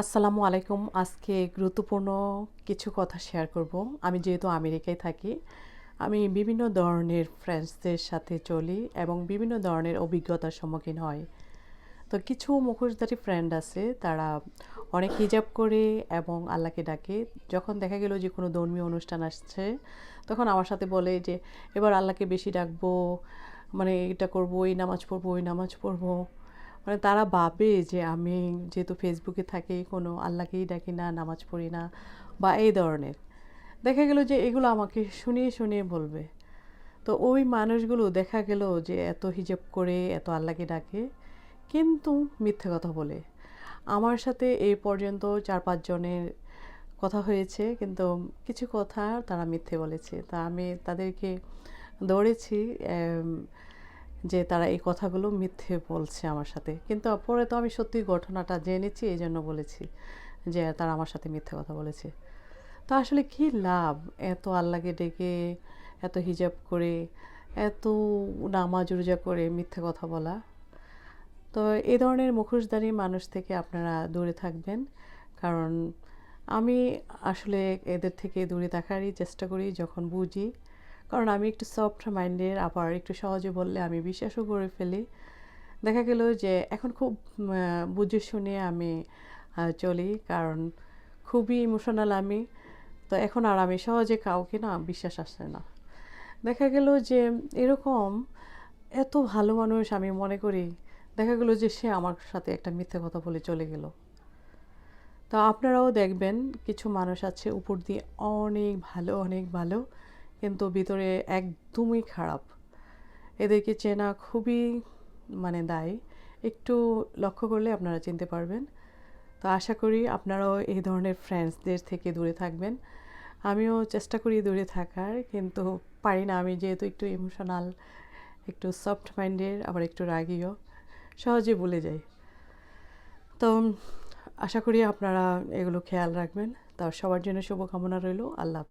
আসসালামু আলাইকুম। আজকে গুরুত্বপূর্ণ কিছু কথা শেয়ার করব। আমি যেহেতু আমেরিকায় থাকি, আমি বিভিন্ন ধরনের ফ্রেন্ডসদের সাথে চলি এবং বিভিন্ন ধরনের অভিজ্ঞতার সম্মুখীন হয় তো কিছু মুখোশধারী ফ্রেন্ড আছে, তারা অনেক হিজাব করে এবং আল্লাহকে ডাকে। যখন দেখা গেল যে কোনো ধর্মীয় অনুষ্ঠান আসছে, তখন আমার সাথে বলে যে, এবার আল্লাহকে বেশি ডাকবো মানে এটা করব, এই নামাজ পড়ব, ওই নামাজ পড়ব। মানে তারা ভাবে যে আমি যেহেতু ফেসবুকে থাকি, কোনো আল্লাহকেই ডাকি না, নামাজ পড়ি না বা এই ধরনের। দেখা গেল যে এগুলো আমাকে শুনিয়ে শুনিয়ে বলবে। তো ওই মানুষগুলো দেখা গেল যে এত হিজাব করে, এত আল্লাহকে ডাকে, কিন্তু মিথ্যে কথা বলে। আমার সাথে এই পর্যন্ত চার পাঁচজনের কথা হয়েছে, কিন্তু কিছু কথা তারা মিথ্যে বলেছে। তা আমি তাদেরকে দৌড়েছি যে তারা এই কথাগুলো মিথ্যে বলছে আমার সাথে। কিন্তু পরে তো আমি সত্যি ঘটনাটা জেনেছি এই জন্য বলেছি যে তারা আমার সাথে মিথ্যে কথা বলেছে। তো আসলে কি লাভ? এত আল্লাহকে ডেকে, এত হিজাব করে, এত নামাজ রোজা করে মিথ্যে কথা বলা। তো এই ধরনের মুখোশধারী মানুষ থেকে আপনারা দূরে থাকবেন। কারণ আমি আসলে এদের থেকে দূরে থাকারই চেষ্টা করি, যখন বুঝি কারণ আমি একটু সফট মাইন্ডের আবার একটু সহজে বললে আমি বিশ্বাসও করে ফেলি। দেখা গেল যে এখন খুব বুঝে শুনে আমি চলি কারণ খুবই ইমোশনাল আমি। তো এখন আর আমি সহজে কাউকে না বিশ্বাস আসে না। দেখা গেল যে এরকম এত ভালো মানুষ আমি মনে করি, দেখা গেল যে সে আমার সাথে একটা মিথ্যে কথা বলে চলে গেল। তো আপনারাও দেখবেন কিছু মানুষ আছে উপর দিয়ে অনেক ভালো অনেক ভালো। কিন্তু ভিতরে একদমই খারাপ। এদেরকে চেনা খুবই মানে দায়। একটু লক্ষ্য করলে আপনারা চিনতে পারবেন। তো আশা করি আপনারাও এই ধরনের ফ্রেন্ডসদের থেকে দূরে থাকবেন। আমিও চেষ্টা করি দূরে থাকার, কিন্তু পারি না। আমি যেহেতু একটু ইমোশনাল একটু সফট মাইন্ডের আবার একটু রাগিও। সহজে ভুলে যাই। তো আশা করি আপনারা এগুলো খেয়াল রাখবেন। তা সবার জন্য শুভকামনা রইল। আল্লাহ।